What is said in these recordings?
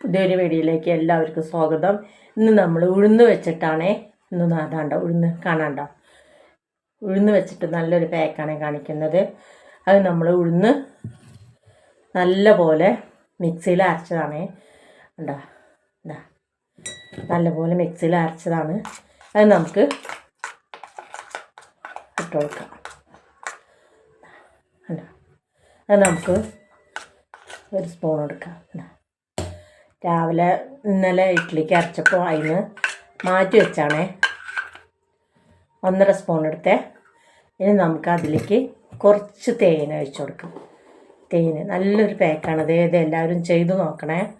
പുതിയൊരു വീഡിയോയിലേക്ക് എല്ലാവർക്കും സ്വാഗതം. ഇന്ന് നമ്മൾ ഉഴുന്ന് വെച്ചിട്ടാണേ. ഇന്ന് നാദാണ്ട ഉഴുന്ന് കാണാണ്ട ഉഴുന്ന് വെച്ചിട്ട് നല്ലൊരു പാക്കാണ് കാണിക്കുന്നത്. അത് നമ്മൾ ഉഴുന്ന് നല്ല പോലെ മിക്സിയിൽ അരച്ചതാണേ. ഉണ്ടാ ഉണ്ടാ നല്ലപോലെ മിക്സിയിൽ അരച്ചതാണ്. അത് നമുക്ക് ഇട്ട് കൊടുക്കാം. കണ്ടോ? അത് നമുക്ക് ഒരു സ്പൂൺ എടുക്കാം. കണ്ടോ? രാവിലെ ഇന്നലെ ഇഡ്ഡലിക്ക് അരച്ചപ്പോൾ അതിന് മാറ്റി വെച്ചാണേ. ഒന്നര സ്പൂൺ എടുത്തേ. ഇനി നമുക്ക് അതിലേക്ക് കുറച്ച് തേൻ ഒഴിച്ചു കൊടുക്കാം. തേൻ നല്ലൊരു പാക്കാണ് ഇത് എല്ലാവരും ചെയ്ത് നോക്കണേ.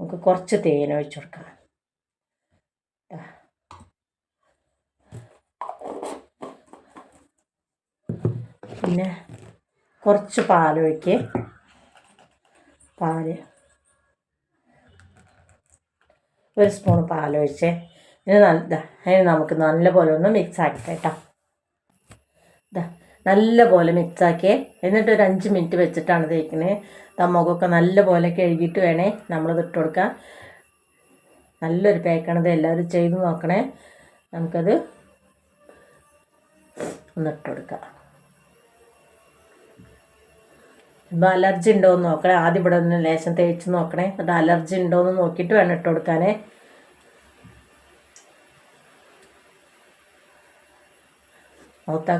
നമുക്ക് കുറച്ച് തേൻ ഒഴിച്ചു കൊടുക്കാം. പിന്നെ കുറച്ച് പാലൊഴിക്ക്. പാൽ. ഒരു സ്പൂൺ പാലൊഴിച്ച് ഇനി നല്ല ഇനി നമുക്ക് നല്ലപോലെ ഒന്ന് മിക്സ് ആക്കി കേട്ടോ. നല്ലപോലെ മിക്സാക്കി എന്നിട്ട് ഒരു അഞ്ച് മിനിറ്റ് വെച്ചിട്ടാണ് തേക്കുന്നത് തമ്മക്കൊക്കെ നല്ലപോലെ കഴുകിയിട്ട് വേണേ നമ്മൾ ഇട്ട് കൊടുക്കാം. നല്ലൊരു പാക്കാണിത് എല്ലാവരും ചെയ്ത് നോക്കണേ. നമുക്കത് ഒന്ന് ഇട്ട് കൊടുക്കാം. ഇപ്പം അലർജി ഉണ്ടോ എന്ന് നോക്കണേ. ആദ്യം ഇവിടെ ഒന്ന് ലേശം തേച്ച് നോക്കണേ. എന്നിട്ട് അലർജി ഉണ്ടോ എന്ന് നോക്കിയിട്ട് വേണം ഇട്ട് കൊടുക്കാനേ. മൊത്ത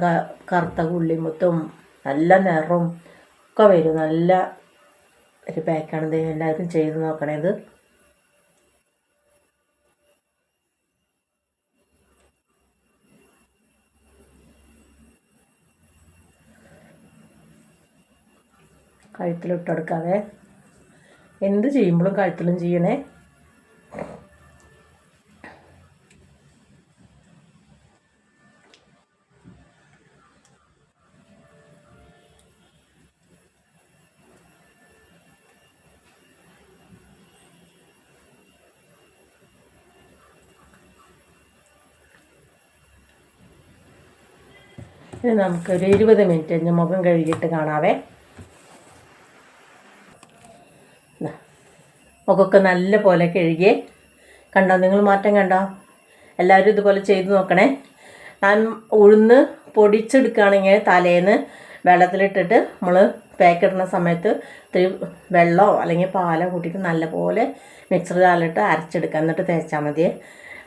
കറുത്ത കുള്ളിമുത്തും നല്ല നിറവും ഒക്കെ വരും. നല്ല ഒരു പാക്കാണ് എല്ലാവരും ചെയ്ത് നോക്കണേ ഇത്. കഴുത്തിലിട്ട് കൊടുക്കാതെ എന്ത് ചെയ്യുമ്പോഴും കഴുത്തിലും ചെയ്യണേ. ഇനി നമുക്കൊരു ഇരുപത് മിനിറ്റ് കഴിഞ്ഞ് മുഖം കഴുകിയിട്ട് കാണാവേ. മുഖമൊക്കെ നല്ല പോലെ കഴുകിയേ. കണ്ടോ? നിങ്ങൾ മാറ്റം കണ്ടോ? എല്ലാവരും ഇതുപോലെ ചെയ്ത് നോക്കണേ. ഞാൻ ഉഴുന്ന് പൊടിച്ചെടുക്കുകയാണെങ്കിൽ തലേന്ന് വെള്ളത്തിലിട്ടിട്ട് നമ്മൾ പാക്കിടുന്ന സമയത്ത് ഇത്തിരി വെള്ളമോ അല്ലെങ്കിൽ പാലോ കൂട്ടിയിട്ട് നല്ലപോലെ മിക്സർ ജാറിലിട്ട് അരച്ചെടുക്കുക. എന്നിട്ട് തേച്ചാൽ മതി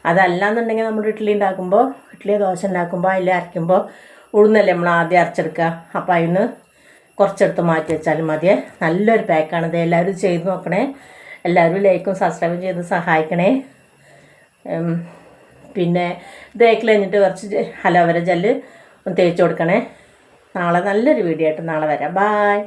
അതല്ലാന്നുണ്ടെങ്കിൽ നമ്മൾ ഇഡ്ഡലി ഉണ്ടാക്കുമ്പോൾ ഇഡ്ഡലി ദോശ ഉണ്ടാക്കുമ്പോൾ അതിൽ അരയ്ക്കുമ്പോൾ ഉഴുന്നല്ലേ നമ്മൾ ആദ്യം അരച്ചെടുക്കുക. അപ്പോൾ അതിന് കുറച്ചെടുത്ത് മാറ്റി വെച്ചാലും മതിയേ. നല്ലൊരു പാക്കാണ് ഇത് എല്ലാവരും ചെയ്ത് നോക്കണേ. എല്ലാവരും ലൈക്കും സബ്സ്ക്രൈബും ചെയ്ത് സഹായിക്കണേ. പിന്നെ ഇതേക്ക് തേക്ക് കഴിഞ്ഞിട്ട് കുറച്ച് ഹലോവര ജെല്ല് ഒന്ന് തേച്ച് കൊടുക്കണേ. നാളെ നല്ലൊരു വീഡിയോ ആയിട്ട് നാളെ വരാം. ബായ്